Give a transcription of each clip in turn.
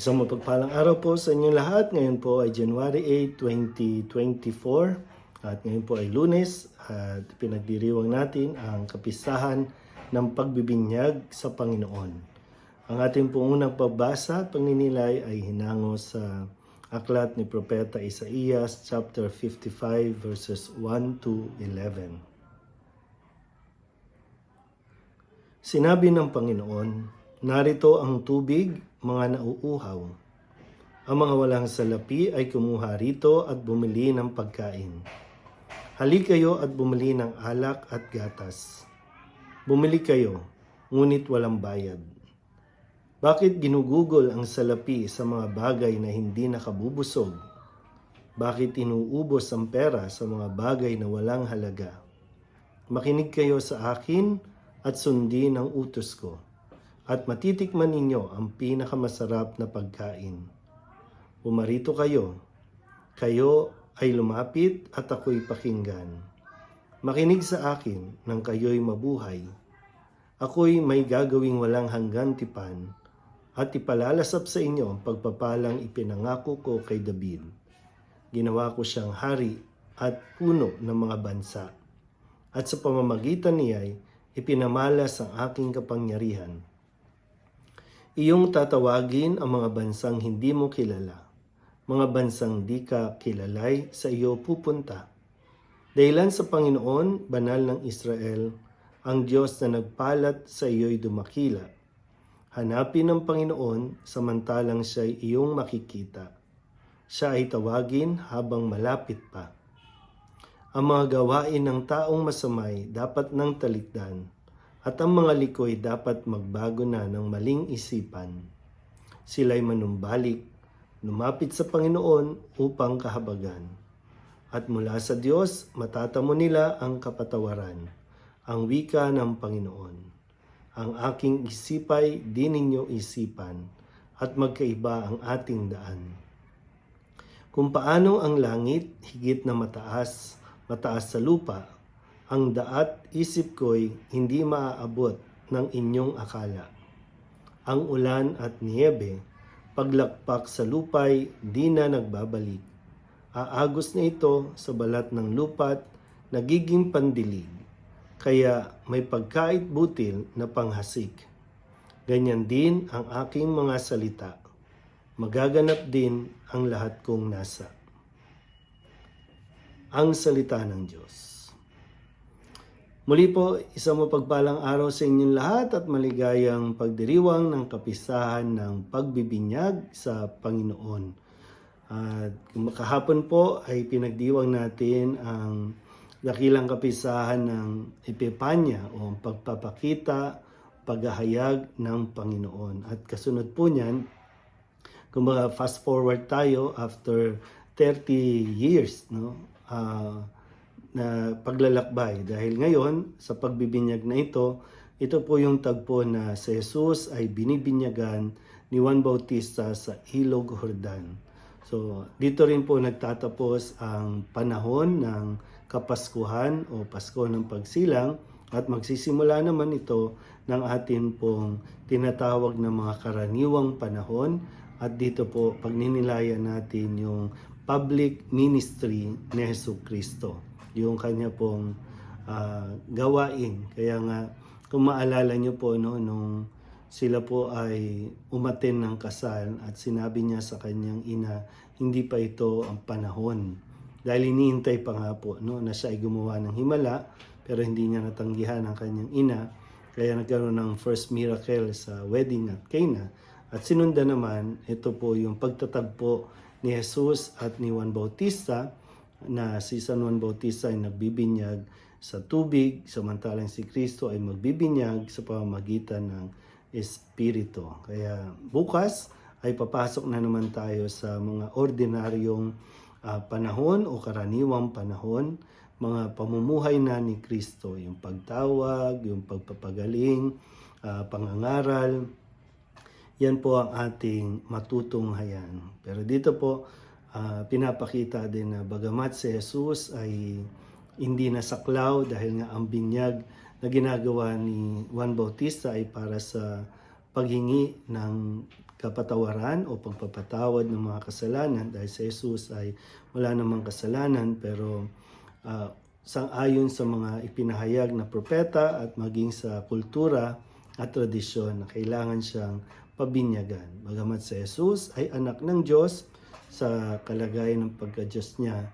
Isang mapagpalang araw po sa inyong lahat. Ngayon po ay January 8, 2024 at ngayon po ay lunes at pinagdiriwang natin ang kapistahan ng pagbibinyag sa Panginoon. Ang ating pong unang pagbasa at pagninilay ay hinango sa aklat ni Propeta Isaías chapter 55 verses 1 to 11. Sinabi ng Panginoon, Narito ang tubig, mga nauuhaw. Ang mga walang salapi ay kumuha rito at bumili ng pagkain. Hali kayo at bumili ng alak at gatas. Bumili kayo, ngunit walang bayad. Bakit ginugugol ang salapi sa mga bagay na hindi nakabubusog? Bakit inuubos ang pera sa mga bagay na walang halaga? Makinig kayo sa akin at sundin ang utos ko at matitikman ninyo ang pinakamasarap na pagkain. Pumarito kayo. Kayo ay lumapit at ako'y pakinggan. Makinig sa akin nang kayo'y mabuhay. Ako'y may gagawing walang hanggan tipan at ipalalasap sa inyo ang pagpapalang ipinangako ko kay David. Ginawa ko siyang hari at puno ng mga bansa. At sa pamamagitan niya'y ipinamalas ang aking kapangyarihan. Iyong tatawagin ang mga bansang hindi mo kilala. Mga bansang di ka kilalay sa iyo pupunta. Dahilan sa Panginoon, banal ng Israel, ang Diyos na nagpalat sa iyo'y dumakila. Hanapin ng Panginoon samantalang siya'y iyong makikita. Siya ay tawagin habang malapit pa. Ang mga gawain ng taong masamay dapat nang talikdan at ang mga likoy dapat magbago na ng maling isipan. Sila'y manumbalik, lumapit sa Panginoon upang kahabagan. At mula sa Diyos, matatamo nila ang kapatawaran, ang wika ng Panginoon. Ang aking isipay di ninyo isipan, at magkaiba ang ating daan. Kung paano ang langit higit na mataas, mataas sa lupa, ang daat isip ko'y hindi maaabot ng inyong akala. Ang ulan at niebe, paglakpak sa lupay, di na nagbabalik. Aagos na ito sa balat ng lupat, nagiging pandilig. Kaya may pagkait butil na panghasik. Ganyan din ang aking mga salita. Magaganap din ang lahat kong nasa. Ang salita ng Diyos. Muli po, isang mapagpalang araw sa inyong lahat at maligayang pagdiriwang ng kapisahan ng pagbibinyag sa Panginoon. At kahapon po ay pinagdiwang natin ang dakilang kapisahan ng Epipanya o pagpapakita, paghahayag ng Panginoon. At kasunod po niyan, kumbaga fast forward tayo after 30 years, no? Ah, na paglalakbay. Dahil ngayon sa pagbibinyag na ito ito po yung tagpo na si Jesus ay binibinyagan ni Juan Bautista sa Ilog Jordan. So dito rin po nagtatapos ang panahon ng Kapaskuhan o Pasko ng Pagsilang at magsisimula naman ito ng atin pong tinatawag na mga karaniwang panahon. At dito po pagninilayan natin yung public ministry ni Jesu Kristo yung kanya pong ah, gawain. Kaya nga, kung maalala nyo po, no, nung sila po ay umaten ng kasal at sinabi niya sa kanyang ina, hindi pa ito ang panahon. Dahil iniintay pa nga po no, na siya ay gumawa ng himala, pero hindi niya natanggihan ang kanyang ina. Kaya nagkaroon ng first miracle sa wedding at Cana. At sinunda naman, ito po yung pagtatagpo ni Jesus at ni Juan Bautista na si San Juan Bautista ay nagbibinyag sa tubig, samantalang si Kristo ay magbibinyag sa pamamagitan ng Espiritu. Kaya bukas ay papasok na naman tayo sa mga ordinaryong ah, panahon o karaniwang panahon, mga pamumuhay na ni Kristo, yung pagtawag, yung pagpapagaling, ah, pangangaral, yan po ang ating matutunghayan. Pero dito po, ah, pinapakita din na bagamat si Jesus ay hindi nasaklaw dahil nga ang binyag na ginagawa ni Juan Bautista ay para sa paghingi ng kapatawaran o pagpapatawad ng mga kasalanan dahil si Jesus ay wala namang kasalanan pero ah, sang-ayon sa mga ipinahayag na propeta at maging sa kultura at tradisyon na kailangan siyang pabinyagan. Bagamat si Jesus ay anak ng Diyos sa kalagayan ng pagka-Diyos niya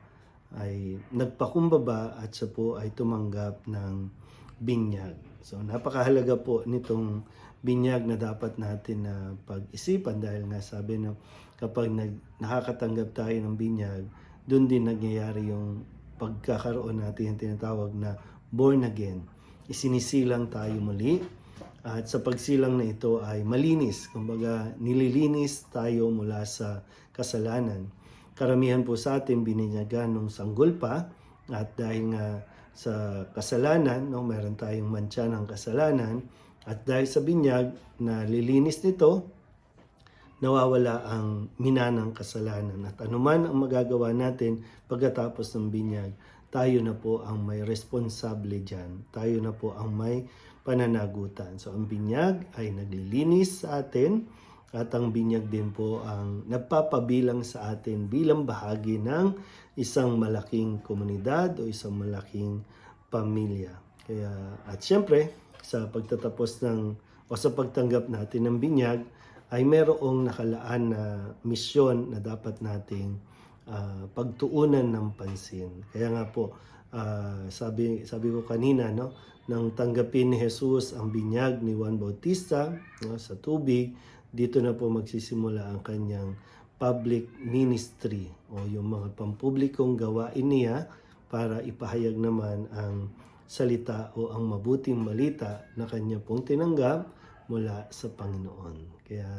ay nagpakumbaba at siya po ay tumanggap ng binyag. So napakahalaga po nitong binyag na dapat natin na pag-isipan dahil nga sabi na kapag nag, nakakatanggap tayo ng binyag, doon din nangyayari yung pagkakaroon natin yung tinatawag na born again. Isinisilang tayo muli at sa pagsilang na ito ay malinis. Kumbaga, nililinis tayo mula sa kasalanan. Karamihan po sa atin bininyagan ng sanggol pa at dahil nga sa kasalanan, no, meron tayong mantsa ng kasalanan at dahil sa binyag na lilinis nito, nawawala ang minanang kasalanan. At anuman ang magagawa natin pagkatapos ng binyag, tayo na po ang may responsable dyan. Tayo na po ang may pananagutan. So ang binyag ay naglilinis sa atin at ang binyag din po ang nagpapabilang sa atin bilang bahagi ng isang malaking komunidad o isang malaking pamilya. Kaya at syempre sa pagtatapos ng o sa pagtanggap natin ng binyag ay merong nakalaan na misyon na dapat nating ah, pagtuunan ng pansin. Kaya nga po ah, sabi sabi ko kanina no nang tanggapin ni Jesus ang binyag ni Juan Bautista no, sa tubig, dito na po magsisimula ang kanyang public ministry o yung mga pampublikong gawain niya para ipahayag naman ang salita o ang mabuting malita na kanya pong tinanggap mula sa Panginoon. Kaya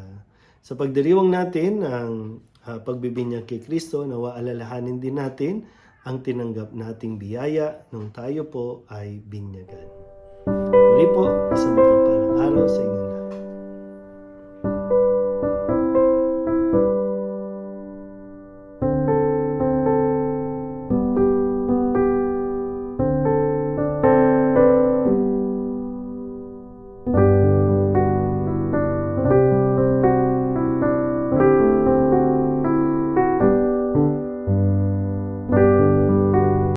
sa pagdiriwang natin ng ah, pagbibinyag kay Kristo, nawa alalahanin din natin ang tinanggap nating biyaya nung tayo po ay binyagan. Muli po, isang mapagpalang araw sa inyo